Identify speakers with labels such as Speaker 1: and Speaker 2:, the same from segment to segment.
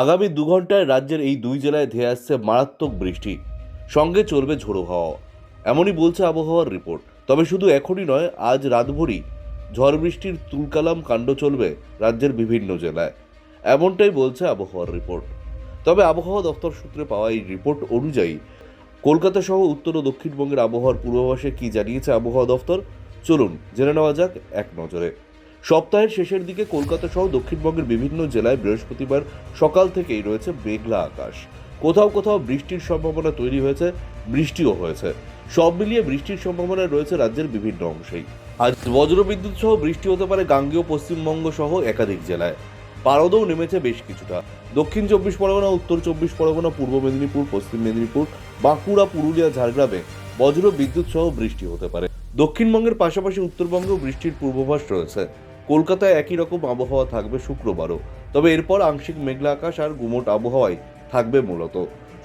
Speaker 1: আগামী দু ঘন্টায় রাজ্যের এই দুই জেলায় ধেয়ে আসছে মারাত্মক বৃষ্টি। সঙ্গে চলবে ঝোড়ো হাওয়া। এমনই বলছে আবহাওয়ার রিপোর্ট। তবে শুধু এখনই নয়, আজ রাতভরই ঝড় বৃষ্টির তুলকালাম কাণ্ড চলবে রাজ্যের বিভিন্ন জেলায়। এমনটাই বলছে আবহাওয়ার রিপোর্ট। তবে আবহাওয়া দপ্তর সূত্রে পাওয়া এই রিপোর্ট অনুযায়ী, কলকাতা সহ উত্তর ও দক্ষিণবঙ্গের আবহাওয়ার পূর্বাভাসে কি জানিয়েছে আবহাওয়া দফতর? চলুন, জেনে নেওয়া যাক এক নজরে। সপ্তাহের শেষের দিকে কলকাতা সহ দক্ষিণবঙ্গের বিভিন্ন জেলায় বৃহস্পতিবার সকাল থেকেই রয়েছে মেঘলা আকাশ। কোথাও কোথাও বৃষ্টির সম্ভাবনা তৈরি হয়েছে, বৃষ্টিও হয়েছে। সব মিলিয়ে বৃষ্টির সম্ভাবনা রয়েছে রাজ্যের বিভিন্ন অংশেই আজ বজ্রবিদ্যুৎ সহ বৃষ্টি হতে পারে গাঙ্গেয়, পশ্চিমবঙ্গ সহ একাধিক জেলায়। পারদও নেমেছে বেশ কিছুটা। দক্ষিণ চব্বিশ পরগনা, উত্তর চব্বিশ পরগনা, পূর্ব মেদিনীপুর, পশ্চিম মেদিনীপুর, বাঁকুড়া, পুরুলিয়া, ঝাড়গ্রামে বজ্র বিদ্যুৎ সহ বৃষ্টি হতে পারে। দক্ষিণবঙ্গের পাশাপাশি উত্তরবঙ্গেও বৃষ্টির পূর্বাভাস রয়েছে। কলকাতায় একই রকম আবহাওয়া থাকবে শুক্রবারও। তবে এরপর আংশিক মেঘলা আকাশ আর গুমোট আবহাওয়াই থাকবে মূলত।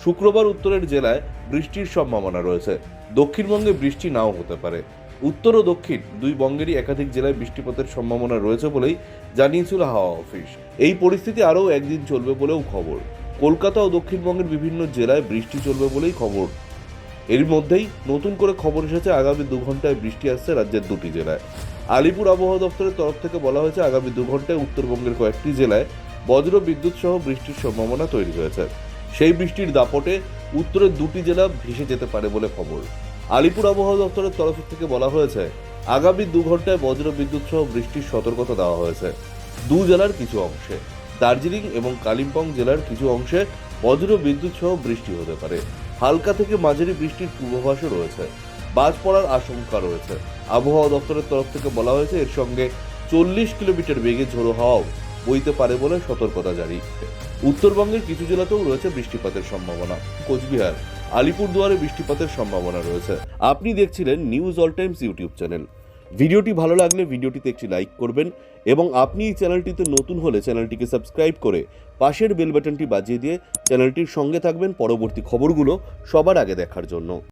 Speaker 1: শুক্রবার উত্তরের জেলায় বৃষ্টির সম্ভাবনা রয়েছে। দক্ষিণবঙ্গে বৃষ্টি নাও হতে পারে। উত্তর ও দক্ষিণ দুই বঙ্গেরই একাধিক জেলায় বৃষ্টিপাতের সম্ভাবনা রয়েছে বলেই জানিয়েছিল হাওয়া অফিস। এই পরিস্থিতি আরও একদিন চলবে বলেও খবর। কলকাতা ও দক্ষিণবঙ্গের বিভিন্ন জেলায় বৃষ্টি চলবে বলেই খবর এর মধ্যেই নতুন করে খবর এসেছে, আগামী দু ঘন্টায় বৃষ্টি আসছে রাজ্যের দুটি জেলায়। আলিপুর আবহাওয়া দপ্তরের তরফ থেকে বলা হয়েছে, আগামী দু ঘন্টায় উত্তরবঙ্গের কয়েকটি জেলায় বজ্র বিদ্যুৎ সহ বৃষ্টির সম্ভাবনা তৈরি হয়েছে। সেই বৃষ্টির দাপটে উত্তরের দুটি জেলা ভেসে যেতে পারে বলে খবর। আলিপুর আবহাওয়া দপ্তরের তরফ থেকে বলা হয়েছে, আগামী দু ঘন্টায় বজ্র বিদ্যুৎ সহ বৃষ্টির সতর্কতা দেওয়া হয়েছে। দু জেলার কিছু অংশে, দার্জিলিং এবং কালিম্পং জেলার কিছু অংশে বজ্র বিদ্যুৎ সহ বৃষ্টি হতে পারে। হালকা থেকে মাঝারি বৃষ্টির পূর্বাভাসও রয়েছে। বাজ পড়ার আশঙ্কা রয়েছে। আবহাওয়া দপ্তরের তরফ থেকে বলা হয়েছে, এর সঙ্গে চল্লিশ কিলোমিটার বেগে ঝোড়ো হাওয়াও বইতে পারে বলে সতর্কতা জারি। উত্তরবঙ্গের কিছু জেলাতেও রয়েছে বৃষ্টিপাতের সম্ভাবনা। কোচবিহার, আলিপুরদুয়ারে বৃষ্টিপাতের সম্ভাবনা রয়েছে। আপনি দেখছিলেন News All Times YouTube channel. ভিডিওটি ভালো লাগলে ভিডিওটিতে একটি লাইক করবেন এবং আপনি এই চ্যানেলটিতে নতুন হলে চ্যানেলটিকে সাবস্ক্রাইব করে পাশের বেল বাটনটি বাজিয়ে দিয়ে চ্যানেলটির সঙ্গে থাকবেন পরবর্তী খবরগুলো সবার আগে দেখার জন্য।